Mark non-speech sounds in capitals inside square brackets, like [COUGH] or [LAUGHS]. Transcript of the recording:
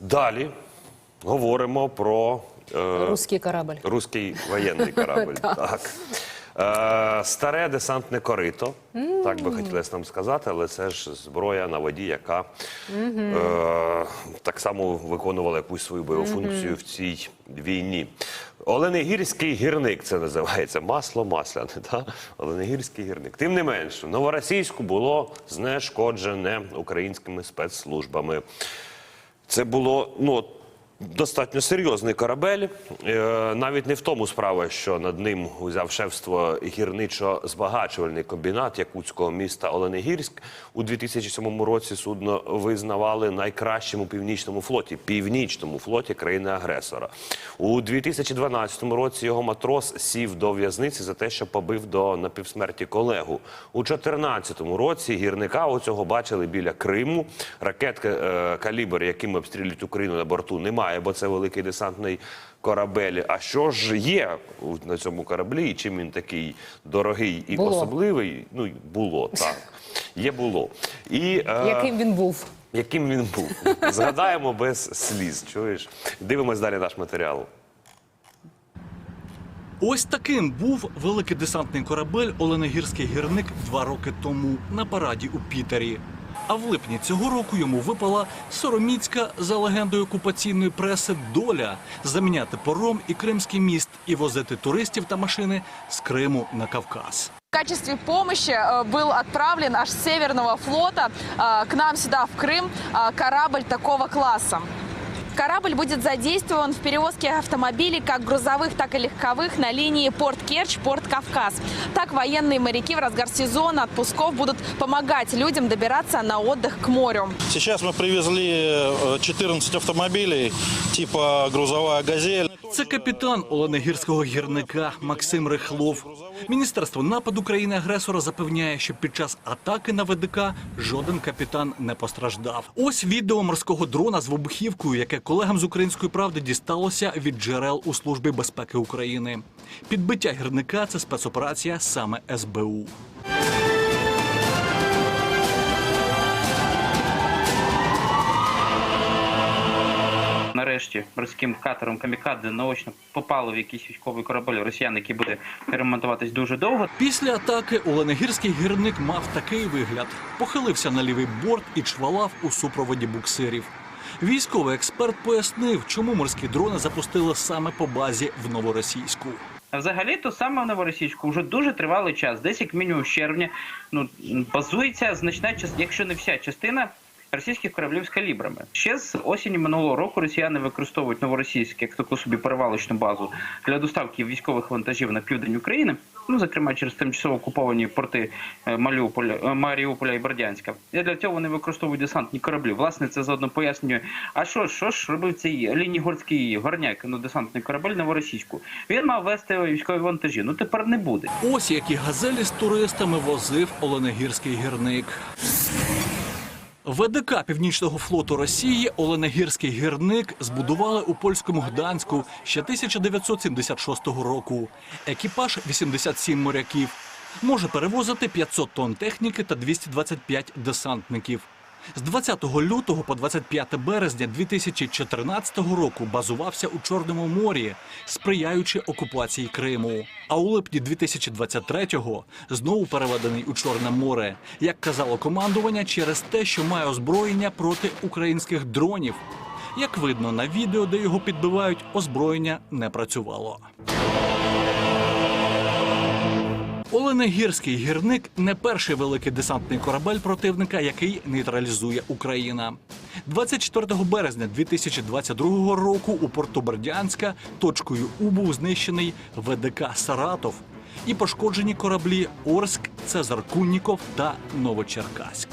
Далі говоримо про е, Русський корабль. руський воєнний корабль. [LAUGHS] так. Е, старе десантне корито, так би хотілося нам сказати, але це ж зброя на воді, яка е, так само виконувала якусь свою бойову функцію в цій війні. Оленегірський гірник це називається масло масляне. [LAUGHS] Да? Оленегірський гірник. Тим не менше, новоросійську було знешкоджене українськими спецслужбами. Це було ну достатньо серйозний корабель. Е, навіть не в тому справа, що над ним узяв шефство гірничо-збагачувальний комбінат якутського міста Оленегірськ. У 2007 році судно визнавали найкращим у північному флоті, північному флоті країни-агресора. У 2012 році його матрос сів до в'язниці за те, що побив до напівсмерті колегу. У 2014 році гірника оцього бачили біля Криму. Ракет е, калібр, яким обстрілюють Україну на борту, немає, бо це великий десантний корабель. А що ж є на цьому кораблі? І чим він такий дорогий і Було. особливий? Ну було так. [LAUGHS] Є було. І, е, Яким він був? яким він був? Згадаємо без сліз. Чуєш? Дивимось далі наш матеріал. Ось таким був великий десантний корабель Оленегірський гірник два роки тому на параді у Пітері. А в липні цього року йому випала сороміцька за легендою окупаційної преси доля заміняти пором і кримський міст і возити туристів та машини з Криму на Кавказ. В качестве помощи э, был отправлен аж с Северного флота э, к нам сюда, в Крым, э, корабль такого класса. Корабль будет задействован в перевозке автомобилей как грузовых, так и легковых на линии Порт Керчь, Порт Кавказ. Так военные моряки в разгар сезона отпусков будут помогать людям добираться на отдых к морю. Сейчас мы привезли э, 14 автомобилей типа грузовая «Газель». Це капітан Оленегірського гірника Максим Рихлов. Міністерство нападу країни-агресора запевняє, що під час атаки на ВДК жоден капітан не постраждав. Ось відео морського дрона з вибухівкою, яке колегам з української правди дісталося від джерел у службі безпеки України. Підбиття гірника це спецоперація саме СБУ. Нарешті морським катером Камікадзе наочно попали в якийсь військовий корабель росіян, який буде ремонтуватись дуже довго. Після атаки Оленегірський гірник мав такий вигляд: похилився на лівий борт і чвалав у супроводі буксирів. Військовий експерт пояснив, чому морські дрони запустили саме по базі в новоросійську. Взагалі, то саме в новоросійську вже дуже тривалий час, десь як мінімум з червня. Ну базується значна частина, якщо не вся частина. Російських кораблів з калібрами ще з осені минулого року росіяни використовують новоросійську як таку собі перевалочну базу для доставки військових вантажів на південь України, ну зокрема через тимчасово окуповані порти е, Маріуполя, е, Маріуполя і Бердянська. І для цього вони використовують десантні кораблі. Власне, це заодно пояснює. А що що ж робив цей лінігорський горняк, ну десантний корабель новоросійську? Він мав вести військові вантажі. Ну тепер не буде. Ось які газелі з туристами возив Оленегірський гірник. ВДК Північного флоту Росії Оленегірський гірник збудували у польському Гданську ще 1976 року. Екіпаж 87 моряків. Може перевозити 500 тонн техніки та 225 десантників. З 20 лютого по 25 березня 2014 року базувався у Чорному морі, сприяючи окупації Криму. А у липні 2023-го знову переведений у Чорне море, як казало командування, через те, що має озброєння проти українських дронів. Як видно на відео, де його підбивають, озброєння не працювало. Оленегірський гірник не перший великий десантний корабель противника, який нейтралізує Україна. 24 березня 2022 року у порту Бердянська точкою У був знищений ВДК Саратов і пошкоджені кораблі Орськ, Цезар Кунніков та Новочеркаськ.